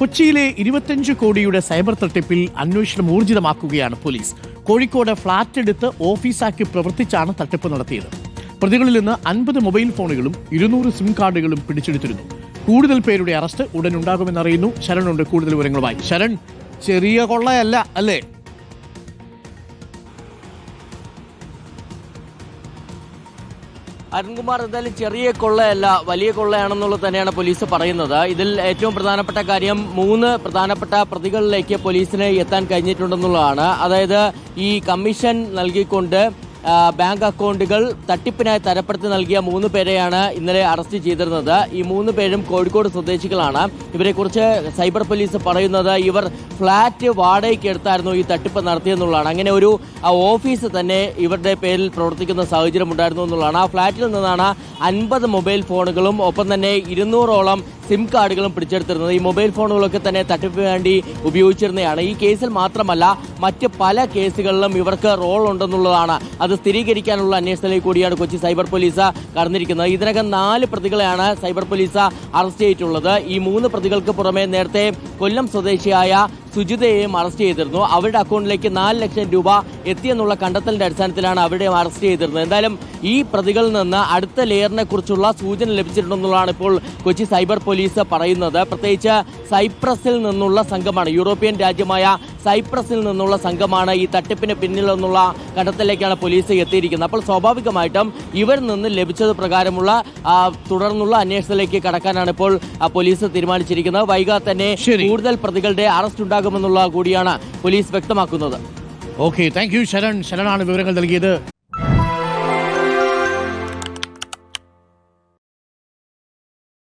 കൊച്ചിയിലെ ഇരുപത്തിയഞ്ച് കോടിയുടെ സൈബർ തട്ടിപ്പിൽ അന്വേഷണം ഊർജിതമാക്കുകയാണ് പോലീസ്. കോഴിക്കോട് ഫ്ളാറ്റ് എടുത്ത് ഓഫീസാക്കി പ്രവർത്തിച്ചാണ് തട്ടിപ്പ് നടത്തിയത്. പ്രതികളിൽ നിന്ന് അൻപത് മൊബൈൽ ഫോണുകളും ഇരുന്നൂറ് സിം കാർഡുകളും പിടിച്ചെടുത്തിരുന്നു. കൂടുതൽ പേരുടെ അറസ്റ്റ് ഉടൻ ഉണ്ടാകുമെന്നറിയുന്നു. ശരണുണ്ട് കൂടുതൽ വിവരങ്ങളുമായി. ശരൺ ചെറിയ കൊള്ളയല്ല അല്ലേ? അരുൺകുമാർ എന്തായാലും ചെറിയ കൊള്ളയല്ല വലിയ കൊള്ളയാണെന്നുള്ളത് തന്നെയാണ് പോലീസ് പറയുന്നത്. ഇതിൽ ഏറ്റവും പ്രധാനപ്പെട്ട കാര്യം മൂന്ന് പ്രധാനപ്പെട്ട പ്രതികളിലേക്ക് പോലീസിന് എത്താൻ കഴിഞ്ഞിട്ടുണ്ടെന്നുള്ളതാണ്. അതായത് ഈ കമ്മീഷൻ നൽകിക്കൊണ്ട് ബാങ്ക് അക്കൗണ്ടുകൾ തട്ടിപ്പിനായി തരപ്പെടുത്തി നൽകിയ മൂന്ന് പേരെയാണ് ഇന്നലെ അറസ്റ്റ് ചെയ്തിരുന്നത്. ഈ മൂന്ന് പേരും കോഴിക്കോട് സ്വദേശികളാണ്. ഇവരെക്കുറിച്ച് സൈബർ പോലീസ് പറയുന്നത് ഇവർ ഫ്ളാറ്റ് വാടകയ്ക്ക് എടുത്തായിരുന്നു ഈ തട്ടിപ്പ് നടത്തിയെന്നുള്ളതാണ്. അങ്ങനെ ഒരു ഓഫീസ് തന്നെ ഇവരുടെ പേരിൽ പ്രവർത്തിക്കുന്ന സാഹചര്യം ഉണ്ടായിരുന്നു എന്നുള്ളതാണ്. ആ ഫ്ളാറ്റിൽ നിന്നാണ് അൻപത് മൊബൈൽ ഫോണുകളും ഒപ്പം തന്നെ ഇരുന്നൂറോളം സിം കാർഡുകളും പിടിച്ചെടുത്തിരുന്നത്. ഈ മൊബൈൽ ഫോണുകളൊക്കെ തന്നെ തട്ടിപ്പിന് വേണ്ടി ഉപയോഗിച്ചിരുന്നതാണ്. ഈ കേസിൽ മാത്രമല്ല മറ്റ് പല കേസുകളിലും ഇവർക്ക് റോൾ ഉണ്ടെന്നുള്ളതാണ് അത് സ്ഥിരീകരിക്കാനുള്ള അന്വേഷണത്തിലേക്ക് കൂടിയാണ് കൊച്ചി സൈബർ പോലീസ് കടന്നിരിക്കുന്നത്. ഇതിനകം നാല് പ്രതികളെയാണ് സൈബർ പോലീസ് അറസ്റ്റ് ചെയ്തിട്ടുള്ളത്. ഈ മൂന്ന് പ്രതികൾക്ക് പുറമെ നേരത്തെ കൊല്ലം സ്വദേശിയായ സുജിതയെയും അറസ്റ്റ് ചെയ്തിരുന്നു. അവരുടെ അക്കൗണ്ടിലേക്ക് നാല് ലക്ഷം രൂപ എത്തിയെന്നുള്ള കണ്ടെത്തലിന്റെ അടിസ്ഥാനത്തിലാണ് അവരെയും അറസ്റ്റ് ചെയ്തിരുന്നത്. എന്തായാലും ഈ പ്രതികളിൽ നിന്ന് അടുത്ത ലെയറിനെ കുറിച്ചുള്ള സൂചന ലഭിച്ചിട്ടുണ്ടെന്നുള്ളതാണ് ഇപ്പോൾ കൊച്ചി സൈബർ പോലീസ് പറയുന്നത്. പ്രത്യേകിച്ച് സൈപ്രസിൽ നിന്നുള്ള സംഘമാണ് യൂറോപ്യൻ രാജ്യമായ സൈപ്രസിൽ നിന്നുള്ള സംഘമാണ് ഈ തട്ടിപ്പിന് പിന്നിലെന്നുള്ള കണ്ടെത്തലിലേക്കാണ് പോലീസ് എത്തിയിരിക്കുന്നത്. അപ്പോൾ സ്വാഭാവികമായിട്ടും ഇവരിൽ നിന്ന് ലഭിച്ചത് പ്രകാരമുള്ള തുടർന്നുള്ള അന്വേഷണത്തിലേക്ക് കടക്കാനാണ് ഇപ്പോൾ പോലീസ് തീരുമാനിച്ചിരിക്കുന്നത്. വൈകാതെ തന്നെ. കൂടുതൽ പ്രതികളുടെ അറസ്റ്റ് ഉണ്ടാകുമെന്നുള്ള കൂടിയാണ് പോലീസ് വ്യക്തമാക്കുന്നത്. Okay thank you Sharan. ശരണാണ് വിവരങ്ങൾ നൽകിയത്.